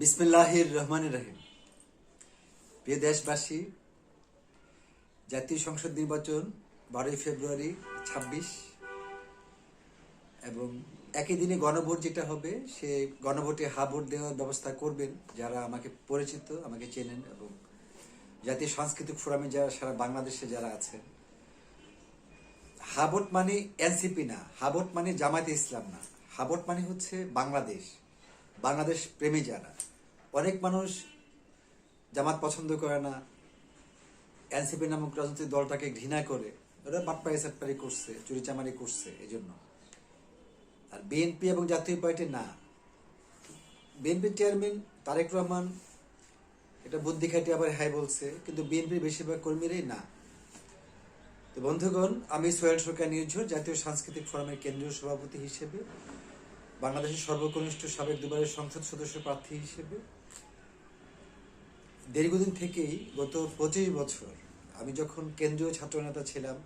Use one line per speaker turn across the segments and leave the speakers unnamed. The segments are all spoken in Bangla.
বিসমিল্লাহির রহমান রহিম। প্রিয় দেশবাসী, জাতীয় সংসদ নির্বাচন বারোই ফেব্রুয়ারি ছাব্বিশ এবং একই দিনে গণভোট যেটা হবে, সে গণভোটে হা ভোট দেওয়ার ব্যবস্থা করবেন যারা আমাকে পরিচিত, আমাকে চেনেন এবং জাতীয় সাংস্কৃতিক ফোরামে যারা সারা বাংলাদেশে যারা আছেন। হাবট মানে এনসিপি না হাবট মানে জামায়াতে ইসলাম না। হাবট মানে হচ্ছে বাংলাদেশ। বাংলাদেশ প্রেমী যারা। অনেক মানুষ জামাত পছন্দ করে না, এনসিপি নামক রাজনৈতিক দলটাকে ঘৃণা করে, ওরা বাটপাড়ি সাটপাড়ি করছে চুরিচামারি করছে এই জন্য আর বিএনপি এবং জাতীয় পার্টি না। বিএনপির চেয়ারম্যান তারেক রহমান এটা বুদ্ধি খাটি আবার হ্যাঁ বলছে, কিন্তু বিএনপির বেশিরভাগ কর্মীরাই না। তো বন্ধুগণ, আমি সোহেল সরকার নির্ঝর জাতীয় সাংস্কৃতিক ফোরামের কেন্দ্রীয় সভাপতি হিসেবে বাংলাদেশের সর্বকনিষ্ঠ সাবেক দুবারের সংসদ সদস্য প্রার্থী হিসেবে দীর্ঘদিন থেকেই গত পঁচিশ বছর আমি যখন কেন্দ্রীয় ছাত্রনেতা ছিলাম,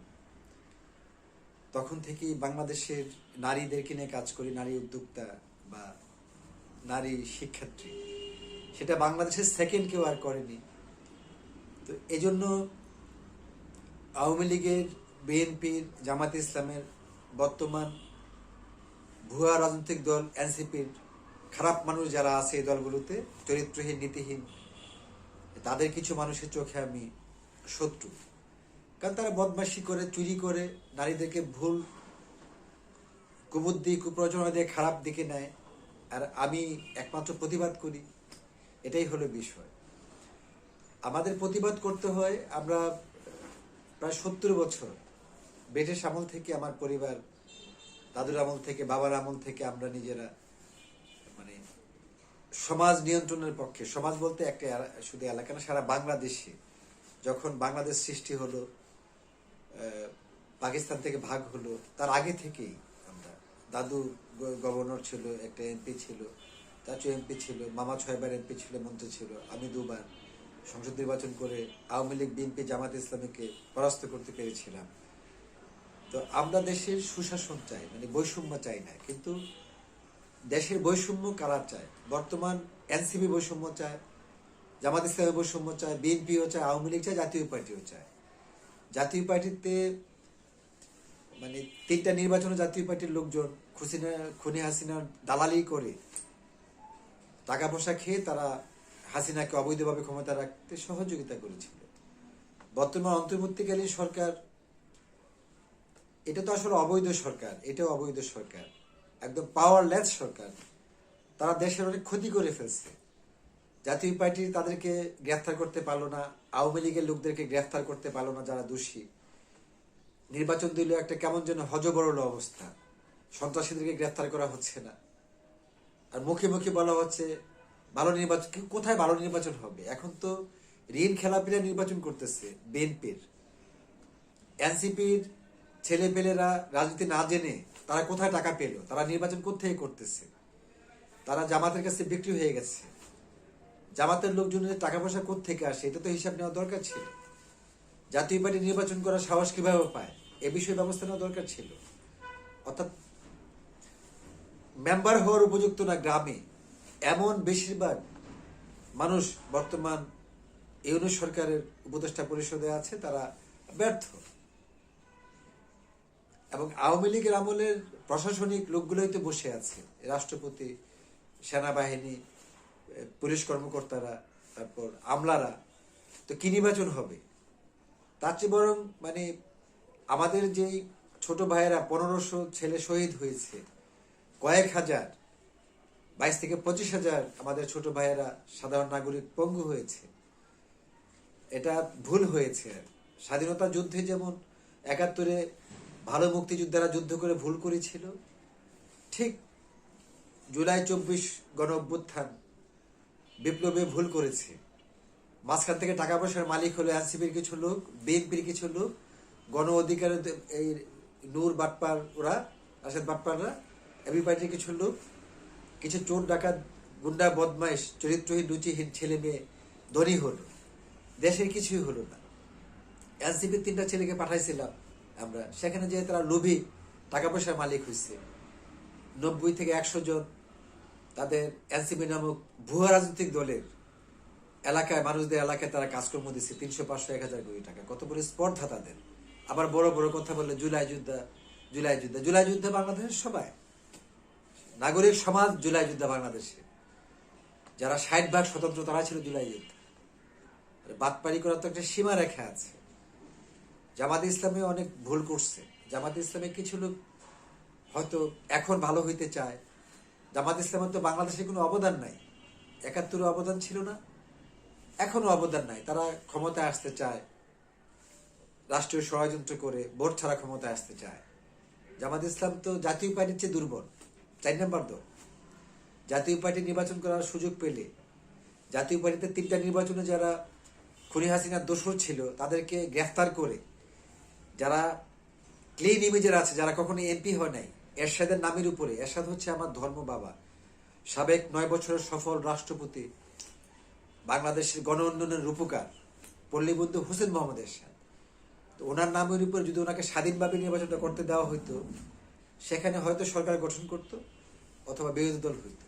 তখন থেকেই বাংলাদেশের নারীদেরকে নিয়ে কাজ করি, নারী উদ্যোক্তা বা নারী শিক্ষার্থী। সেটা বাংলাদেশের সেকেন্ড কেউ আর করেনি। তো এজন্য আওয়ামী লীগের, বিএনপির জামাত ইসলামের বর্তমান ভুয়া রাজনৈতিক দল এনসিপির খারাপ মানুষ যারা আছে এই দলগুলোতে, চরিত্রহীন, নীতিহীন, তাদের কিছু মানুষের চোখে আমি শত্রু। কারণ তারা বদমাশি করে, চুরি করে, নারীদেরকে ভুল, কুবুদ্ধি কুপ্রচনা দিয়ে খারাপ দিকে নেয়। আর আমি একমাত্র প্রতিবাদ করি। এটাই হলো বিষয়। আমাদের প্রতিবাদ করতে হয়, আমরা প্রায় সত্তর বছর ব্রিটিশ আমল থেকে আমার পরিবার দাদুর আমল থেকে, বাবার আমল থেকে আমরা নিজেরা মানে সমাজ নিয়ন্ত্রণের পক্ষে, সমাজ বলতে একটা শুধু এলাকা না, সারা বাংলাদেশে যখন বাংলাদেশ সৃষ্টি হলো পাকিস্তান থেকে ভাগ হলো, তার আগে থেকেই আমরা, দাদু গভর্নর ছিল, একটা এমপি ছিল, চাচু এমপি ছিল, মামা ছয়বার এমপি ছিল, মন্ত্রী ছিল, আমি দুবার সংসদ নির্বাচন করে আওয়ামী লীগ, বিএনপি জামাত ইসলামীকে পরাস্ত করতে পেরেছিলাম। তো আমরা দেশের সুশাসন চাই মানে বৈষম্য চাই না, কিন্তু দেশের বৈষম্য কারা চায়? বর্তমান এনসিপি বৈষম্য চায়, জামাত ইসলামের বৈষম্য চায়, বিএনপিও চায়, আওয়ামী লীগ চায়, জাতীয় পার্টিও চায়। জাতীয় পার্টিতে মানে তিনটা নির্বাচনে জাতীয় পার্টির লোকজন খুসিনা, খুনি হাসিনার দালালি করে টাকা পয়সা খেয়ে তারা হাসিনাকে অবৈধভাবে ক্ষমতা রাখতে সহযোগিতা করেছিল। বর্তমান অন্তর্বর্তীকালীন সরকার এটা তো আসলে অবৈধ সরকার, এটাও অবৈধ সরকার। একদম পাওয়ারলেস সরকার। তারা দেশের অনেক ক্ষতি করে ফেলছে। জাতীয় পার্টি তাদেরকে গ্রেফতার করতে পারল না, আওয়ামী লীগের লোকদেরকে গ্রেফতার করতে পারল না যারা দোষী। নির্বাচন দিল একটা কেমন যেন হজবরল অবস্থা। সন্ত্রাসীদেরকে গ্রেফতার করা হচ্ছে না। আর মুখে মুখে বলা হচ্ছে, ভালো নির্বাচন কোথায় ভালো নির্বাচন হবে? এখন তো ঋণ খেলাপিরা নির্বাচন করতেছে বিএনপির এনসিপির ছেলে পেলেরা রাজনীতি না জেনে তারা কোথায় টাকা পেল? তারা নির্বাচন কোথায় করতেছে? তারা জামাতের কাছে বিক্রি হয়ে গেছে। জামাতের লোকজনের টাকা পয়সা থেকে আসে, এটা তো হিসাব নেওয়া দরকার ছিল। জাতীয় পার্টি নির্বাচন করার সাহস কীভাবে পায়? এ বিষয়ে ব্যবস্থা নেওয়া দরকার ছিল। অর্থাৎ মেম্বার হওয়ার উপযুক্ত না গ্রামে। এমন বেশিরভাগ মানুষ বর্তমান ইউনিট সরকারের উপদেষ্টা পরিষদে আছে, তারা ব্যর্থ। এবং আওয়ামী লীগের আমলের প্রশাসনিক লোকগুলোই তো বসে আছে। রাষ্ট্রপতি, সেনাবাহিনী, পুলিশ কর্মকর্তারা, তারপর আমলারা। তো কি নির্বাচন হবে? তার চেয়ে বরং মানে আমাদের যেই ছোট ভাইয়েরা পনেরোশো ছেলে শহীদ হয়েছে, কয়েক হাজার, বাইশ থেকে পঁচিশ হাজার আমাদের ছোট ভাইয়েরা সাধারণ নাগরিক পঙ্গু হয়েছে। এটা ভুল হয়েছে স্বাধীনতা যুদ্ধে যেমন একাত্তরে ভালো মুক্তিযোদ্ধারা যুদ্ধ করে ভুল করেছিল। ঠিক জুলাই চব্বিশ গণ অভ্যুত্থান বিপ্লবে ভুল করেছে। মাঝখান থেকে টাকা পয়সার মালিক হলো এনসিপির কিছু লোক, বিএনপির কিছু লোক, গণ অধিকার এই নূর বাটপার ওরা, রাশেদ বাটপাররা এবি পার্টির কিছু লোক, কিছু চোর ডাকাত, গুন্ডা বদমাইশ, চরিত্রহীন, রুচিহীন ছেলে মেয়ে ধনী হলো। দেশের কিছুই হলো না। এনসিপির তিনটা ছেলেকে পাঠাইছিলাম। আমরা, সেখানে যেয়ে তারা লোভী টাকা পয়সার মালিক হয়েছে নব্বই থেকে একশো জন তাদের এনসিপি নামক ভুয়া রাজনৈতিক দলের এলাকায়, মানুষদের এলাকায় তারা কাজকর্ম দিচ্ছে তিনশো পাঁচশো এক হাজার কোটি টাকা। কত বড় স্পর্ধা তাদের। আবার বড় বড় কথা বললে জুলাই যুদ্ধ জুলাই যুদ্ধ। জুলাই যুদ্ধ বাংলাদেশের সবাই। নাগরিক সমাজ জুলাই যুদ্ধ বাংলাদেশে। যারা ষাট ভাগ স্বতন্ত্র তারা ছিল জুলাই যুদ্ধ। বাতপারি করার তো একটা সীমা রেখা আছে। জামাত ইসলামে অনেক ভুল করছে। জামাত ইসলামে কিছু লোক হয়তো এখন ভালো হইতে চায়। জামাত ইসলামের তো বাংলাদেশে কোনো অবদান নাই। একাত্তরে অবদান ছিল না। এখনও অবদান নাই। তারা ক্ষমতায় আসতে চায়। রাষ্ট্রীয় ষড়যন্ত্র করে ভোট ছাড়া ক্ষমতায় আসতে চায়। জামাত ইসলাম তো জাতীয় পার্টির চেয়ে দুর্বল। চার নম্বর দল। জাতীয় পার্টি নির্বাচন করার সুযোগ পেলে। জাতীয় পার্টিতে তিনটা নির্বাচনে যারা খুনি হাসিনার দোষর ছিল, তাদেরকে গ্রেফতার করে যারা ক্লিন ইমেজের আছে, যারা কখনো এমপি হয় নাই, এরশাদের নামের উপরে। এরশাদ হচ্ছে আমার ধর্ম বাবা। সাবেক নয় বছরের সফল রাষ্ট্রপতি, বাংলাদেশের গণ উন্নয়নের রূপকার, পল্লীবন্ধু হোসেন মোহাম্মদ এরশাদ। তো ওনার নামের উপর যদি ওনাকে স্বাধীনভাবে নির্বাচনটা করতে দেওয়া হইতো, সেখানে হয়তো সরকার গঠন করত, অথবা বিরোধী দল হইতো।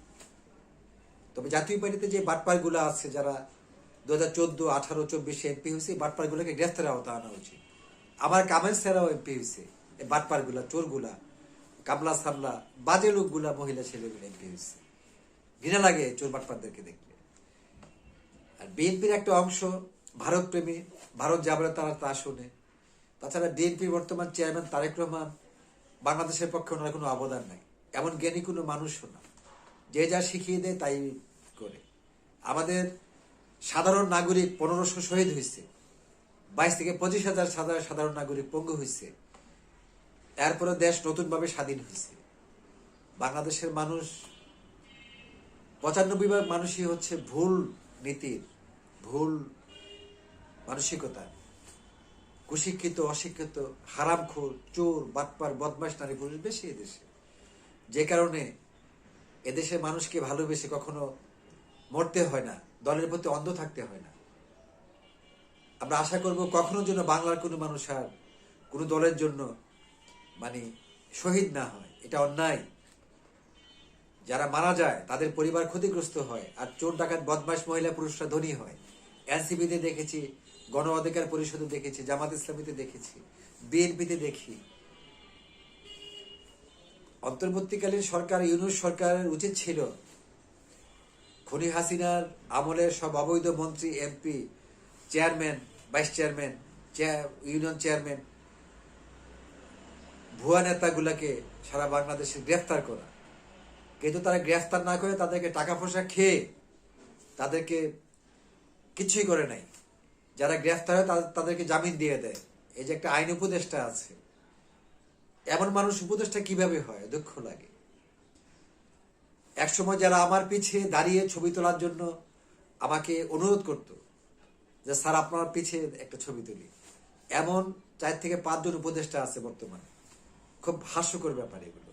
তবে জাতীয় পার্টিতে যে বাটপারগুলো আছে, যারা দু হাজার চোদ্দ, আঠারো, চব্বিশে এমপি হয়েছে বাটপারগুলোকে গ্রেফতারের আওতা আনা উচিত। আমার কামেল স্যারাও এমপি হয়েছে বাটপারগুলা, চোরগুলা কামলা সামলা বাজে লোকগুলা মহিলা ছেলেগুলো এমপি হয়েছে ঘৃণা লাগে চোর বাটপারদেরকে দেখলে। আর বিএনপির একটা অংশ ভারত প্রেমী ভারত যাবে তারা তা শোনে। তাছাড়া বিএনপির বর্তমান চেয়ারম্যান তারেক রহমান, বাংলাদেশের পক্ষে ওনার কোনো অবদান নাই। এমন জ্ঞানী কোনো মানুষও না। যে যা শিখিয়ে দেয় তাই করে। আমাদের সাধারণ নাগরিক পনেরোশো শহীদ হয়েছে বাইশ থেকে পঁচিশ হাজার সাধারণ সাধারণ নাগরিক পঙ্গু হয়েছে এরপরে দেশ নতুনভাবে স্বাধীন হয়েছে বাংলাদেশের মানুষ, পঁচানব্বই ভাগ মানুষই হচ্ছে ভুল নীতির, ভুল মানসিকতা। কুশিক্ষিত, অশিক্ষিত, হারামখোর, চোর, বাটপার বদমাস নারী, পুরুষ বেশি এদেশে যে কারণে এদেশের মানুষকে ভালোবেসে কখনো মরতে হয় না, দলের প্রতি অন্ধ থাকতে হয় না। আমরা আশা করব কখনো যেন বাংলার কোনো মানুষ আর কোনো দলের জন্য মানে শহীদ না হয়। এটা অন্যায়। যারা মারা যায়, তাদের পরিবার ক্ষতিগ্রস্ত হয় আর চোর ডাকাত বদমাস মহিলা পুরুষরা ধনী হয়। এনসিপিতে দেখেছি, গণ অধিকার পরিষদে দেখেছি, জামাত ইসলামীতে দেখেছি, বিএনপিতে দেখি। অন্তর্বর্তীকালীন সরকার, ইউনুস সরকারের উচিত ছিল, খনি হাসিনার আমলের সব অবৈধ মন্ত্রী, MP chairman vice chairman union chairman ভুয়া নেতাগুলাকে সারা বাংলাদেশে গ্রেফতার করা। কিন্তু তারা গ্রেফতার না করে তাদেরকে টাকা পয়সা খেয়ে তাদেরকে কিছুই করে নাই। যারা গ্রেফতার হয় তাদের- তাদেরকে জামিন দিয়ে দেয়। এই যে একটা আইন উপদেষ্টা আছে। এমন মানুষ উপদেষ্টা কীভাবে হয়? দুঃখ লাগে। একসময় যারা আমার পিছে দাঁড়িয়ে ছবি তোলার জন্য আমাকে অনুরোধ করত যে, স্যার, আপনার পিছে একটা ছবি তুলি। এমন চার থেকে পাঁচজন উপদেষ্টা আছে বর্তমানে। খুব হাস্যকর ব্যাপার এগুলো।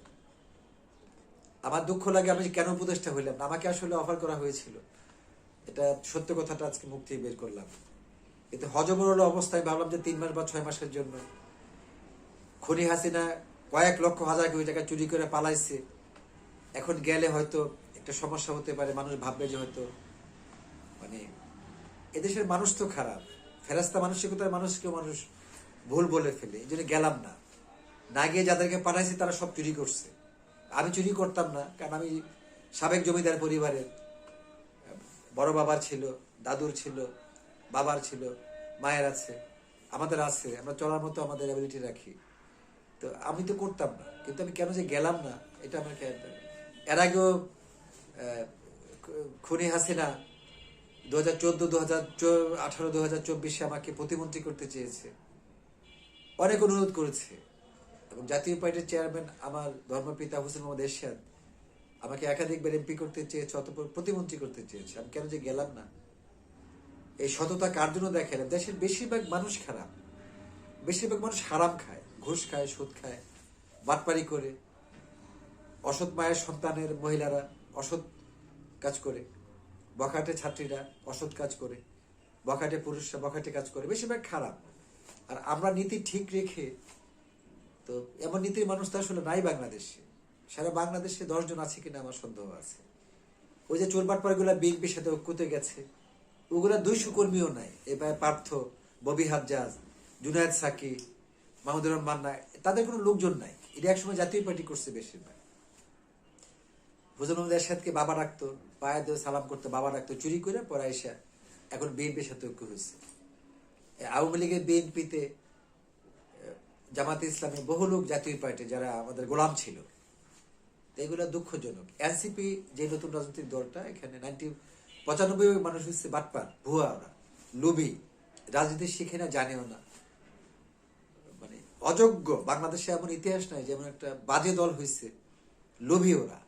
আমার দুঃখ লাগে আমি কেন উপদেষ্টা হইলাম আমাকে আসলে অফার করা হয়েছিল। এটা সত্য কথাটা আজকে থেকে বের করলাম। কিন্তু হজবরল অবস্থায় ভাবলাম যে তিন মাস বা ছয় মাসের জন্য। খনি হাসিনা কয়েক লক্ষ, হাজার কোটি টাকা চুরি করে পালাইছে। এখন গেলে হয়তো একটা সমস্যা হতে পারে, মানুষ ভাববে যে হয়তো মানে এদেশের মানুষ তো খারাপ। ফেরাস্তা মানসিকতার মানুষকেও মানুষ ভুল বলে ফেলে। এই জন্য গেলাম না। না গিয়ে যাদেরকে পাঠাইছি, তারা সব চুরি করছে। আমি চুরি করতাম না, কারণ আমি সাবেক জমিদার পরিবারের। বড় বাবার ছিল, দাদুর ছিল, বাবার ছিল, মায়ের আছে, আমাদের আছে। আমরা চলার মতো আমাদের অ্যাবিলিটি রাখি। তো আমি তো করতাম না। কিন্তু আমি কেন যে গেলাম না, এটা আমার এর আগেও খুনি হাসিনা দু হাজার চোদ্দ দু আঠারো দু চব্বিশে আমাকে প্রতিমন্ত্রী করতে চেয়েছে। অনেক অনুরোধ করেছে। এবং জাতীয় পার্টির চেয়ারম্যান আমার ধর্মপিতা হোসেন মোহাম্মদ এরশাদ আমাকে একাধিকবার এমপি করতে চেয়েছে, অতপর প্রতিমন্ত্রী করতে চেয়েছে। আমি কেন যে গেলাম না? এই সততা কার জন্য দেখালাম দেশের বেশিরভাগ মানুষ খারাপ। বেশিরভাগ মানুষ হারাম খায়। ঘুষ খায়, সুদ খায়, বাটপারি করে। অসৎ মায়ের সন্তানের মহিলারা অসৎ কাজ করে। বখাটে ছাত্রীরা অসৎ কাজ করে, বখাটে পুরুষরা বখাটে কাজ করে, বেশিরভাগ খারাপ। আর আমরা নীতি ঠিক রেখে, তো এমন নীতির মানুষ তো আসলে নাই বাংলাদেশে। সারা বাংলাদেশে দশজন আছে কিনা আমার সন্দেহ আছে। ওই যে চোরবাটপারগুলা বিএনপির সাথে ঐক্যতে গেছে, ওগুলা দুইশো কর্মীও নাই। এবার পার্থ, ববি হাজ্জাজ, জুনায়দ সাকি, মাহমুদুর রহমান মান্না তাদের কোনো লোকজন নাই। এটা একসময় জাতীয় পার্টি করছে বেশিরভাগ। হুজুর মোহাম্মদ এরশাদকে বাবা ডাকতো পায়ে দিয়ে সালাম করতো বাবা ডাকতো, চুরি করে পরে আইসা এখন বিএনপির সাথে ঐক্য হয়েছে। আওয়ামী লীগের বিএনপিতে জামাতে ইসলামী বহু লোক জাতীয় পার্টি যারা আমাদের গোলাম ছিল, এগুলো দুঃখজনক। এনসিপি যে নতুন রাজনৈতিক দলটা, এখানে নাইনটি, পঁচানব্বই মানুষ হচ্ছে বাটপার, ভুয়া ওরা, লুবি, রাজনীতি শিখে না, জানেও না। মানে অযোগ্য, বাংলাদেশে এমন ইতিহাস নাই যেমন একটা বাজে দল হয়েছে লোভী ওরা।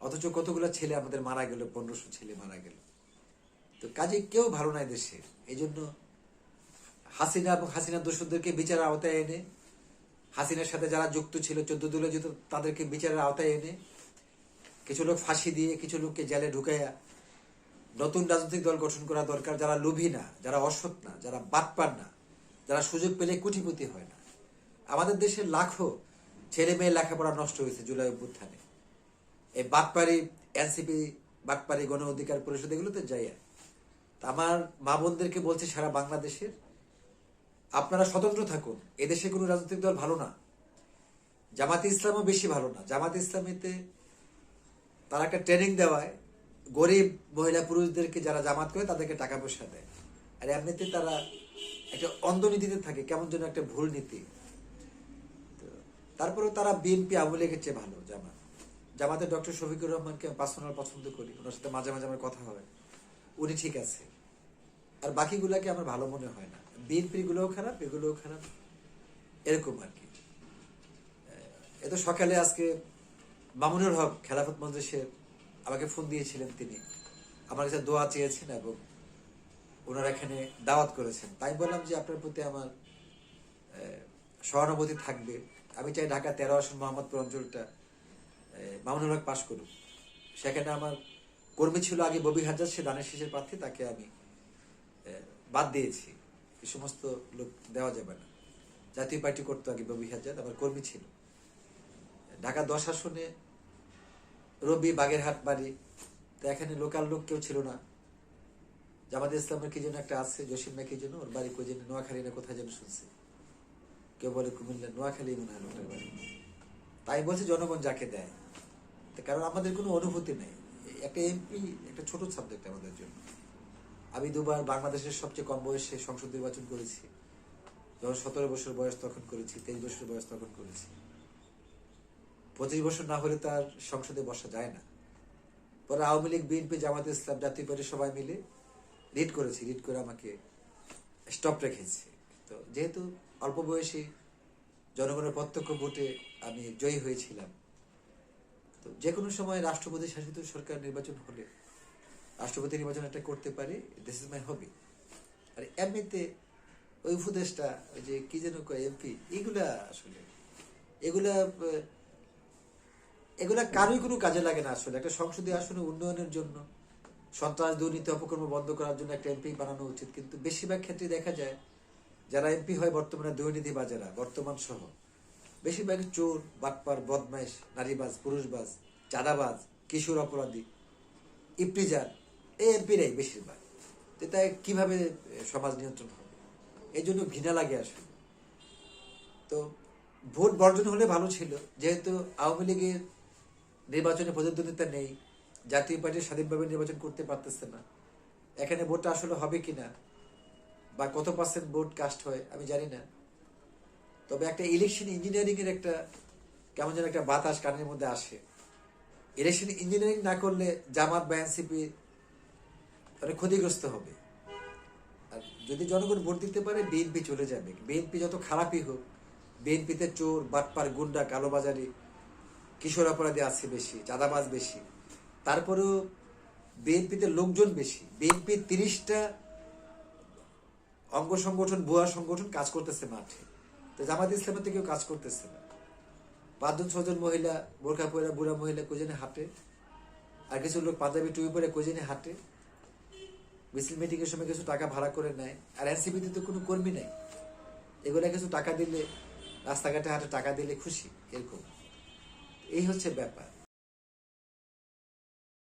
অথচ কতগুলো ছেলে আমাদের মারা গেল, পনেরোশো ছেলে মারা গেল। তো কাজে কেউ ভালো নাই দেশে। এই জন্য হাসিনা এবং হাসিনা দোষদেরকে বিচারের আওতায় এনে, হাসিনার সাথে যারা যুক্ত ছিল, চোদ্দ দলে যেত তাদেরকে বিচারের আওতায় এনে কিছু লোক ফাঁসি দিয়ে, কিছু লোককে জেলে ঢুকাইয়া নতুন রাজনৈতিক দল গঠন করা দরকার। যারা লোভী না, যারা অসৎ না, যারা বাটপার না, যারা সুযোগ পেলে কুটিপতি হয় না। আমাদের দেশের লাখো ছেলে মেয়ে লেখাপড়া নষ্ট হয়েছে জুলাই অভ্যুত্থানে। এই বাটপারি এনসিপি বাটপারি গণ অধিকার পরিষদ এগুলোতে যাই আর। আমার মা বোনদেরকে বলছে সারা বাংলাদেশের, আপনারা স্বতন্ত্র থাকুন, এদেশে কোনো রাজনৈতিক দল ভালো না। জামাতে ইসলামও বেশি ভালো না। জামাতে ইসলামীতে তারা একটা ট্রেনিং দেওয়ায়, গরিব মহিলা পুরুষদেরকে যারা জামাত করে তাদেরকে টাকা পয়সা দেয়। আর এমনিতে তারা একটা অন্ধ নীতিতে থাকে, কেমন যেন একটা ভুল নীতি। তারপরেও তারা বিএনপি আওয়ামী লীগের চেয়ে ভালো জামাত। জামাতের ডক্টর শফিকুর রহমানকে আমি পার্সোনাল পছন্দ করি, ওনার সাথে মাঝে মাঝে আমার কথা হয়। উনি ঠিক আছে। আর বাকিগুলাকে আমার ভালো মনে হয় না। বিএনপি গুলোও খারাপ, এগুলোও খারাপ, এরকম আর কি। এ তো সকালে আজকে মামুনুর হক খেলাফত মজলিসের আমাকে ফোন দিয়েছিলেন তিনি। আমার কাছে দোয়া চেয়েছেন এবং ওনারা এখানে দাওয়াত করেছেন। তাই বললাম যে আপনার প্রতি আমার সহানুভূতি থাকবে। আমি চাই ঢাকা তেরো আসন মোহাম্মদপুর অঞ্চলটা আহ, মামুনুর হক পাশ করুক। সেখানে আমার কর্মী ছিল আগে ববি হাজার সে দানের শেষের প্রার্থী তাকে আমি বাদ দিয়েছি। এ সমস্ত লোক দেওয়া যাবে না। জাতীয় পার্টি করতো আগে ববি হাজার আমার কর্মী ছিল। ঢাকা দশ আসনে রবি বাগেরহাট বাড়ি তো এখানে লোকাল লোক কেউ ছিল না। জামাত ইসলামের কি যেন একটা আছে জসিম না কি যেন ওর বাড়ি কই যেন নোয়াখালী না কোথায় যেন শুনছে। কেউ বলে কুমিল্লা নোয়াখালী মনে হয় বাড়ি। তাই বলছে জনগণ যাকে দেয়। কারণ আমাদের কোনো অনুভূতি নেই। একটা এমপি একটা ছোট সাবজেক্ট আমাদের জন্য। আমি দুবার বাংলাদেশের সবচেয়ে কম বয়সে সংসদ নির্বাচন করেছি। যখন সতেরো বছর বয়স তখন করেছি, তেইশ বছর বয়স তখন করেছি। পঁচিশ বছর না হলে তার সংসদে বসা যায় না। পরে আওয়ামী লীগ বিএনপি জামাত ইসলাম, জাতীয় পার্টি সবাই মিলে রিড করেছি রিড করে আমাকে স্টপ রেখেছে। তো যেহেতু অল্প বয়সী জনগণের প্রত্যক্ষ ভোটে আমি জয়ী হয়েছিলাম। তো যে কোনো সময় রাষ্ট্রপতি শাসিত সরকার নির্বাচন হলে, রাষ্ট্রপতি নির্বাচন একটা করতে পারি দিস ইজ মাই হবি আর এমনিতে ওই উপদেশটা, ওই যে কি যেন কয় এমপি এগুলা আসলে, এগুলা এগুলা কারোই কোনো কাজে লাগে না আসলে। একটা সংসদীয় আসনে উন্নয়নের জন্য, সন্ত্রাস দুর্নীতি, অপকর্ম বন্ধ করার জন্য একটা এমপি বানানো উচিত। কিন্তু বেশিরভাগ ক্ষেত্রে দেখা যায় যারা এমপি হয় বর্তমানে দুর্নীতি বাজারা, বর্তমান সহ। বেশিরভাগ চোর, বাটপার, বদমাইশ, নারীবাজ, পুরুষবাজ, চাঁদাবাজ, কিশোর অপরাধী, ইপ্রিজার, এই এমপিরাই বেশিরভাগ। তাই কীভাবে সমাজ নিয়ন্ত্রণ হবে? এই জন্য ঘৃণা লাগে আসলে। তো ভোট বর্জন হলে ভালো ছিল, যেহেতু আওয়ামী লীগের নির্বাচনে প্রতিদ্বন্দ্বিতা নেই, জাতীয় পার্টি স্বাধীনভাবে নির্বাচন করতে পারতেছে না। এখানে ভোটটা আসলে হবে কিনা বা কত পার্সেন্ট ভোট কাস্ট হয়, আমি জানি না। তবে একটা ইলেকশন ইঞ্জিনিয়ারিং এর একটা কেমন যেন একটা বাতাস কানের মধ্যে আসে। ইলেকশন ইঞ্জিনিয়ারিং না করলে জামাত বা এনসিপি অনেক ক্ষতিগ্রস্ত হবে। আর যদি জনগণ ভোট দিতে পারে, বিএনপি চলে যাবে। বিএনপি যত খারাপই হোক, বিএনপিতে চোর, বাটপার, গুন্ডা, কালোবাজারি, কিশোর অপরাধী আছে বেশি, চাঁদাবাজ বেশি। তারপরেও বিএনপিতে লোকজন বেশি। বিএনপি তিরিশটা অঙ্গ সংগঠন, ভুয়া সংগঠন কাজ করতেছে মাঠে। তো জামাত ইসলামের থেকেও কাজ করতেছে না। পাঁচজন ছজন মহিলা, বোরখা পরে বুড়া মহিলা কোজনে হাঁটে? আর কিছু লোক পাঞ্জাবি টুপি পরে কোজনে হাঁটে? মিছিল মিটিং এর সময় কিছু টাকা ভাড়া করে নেয়। আর এনসিপিতে তো কোনো কর্মী নাই। এগুলা কিছু টাকা দিলে, রাস্তাঘাটে হাটে টাকা দিলে খুশি, এরকম। এই হচ্ছে ব্যাপার।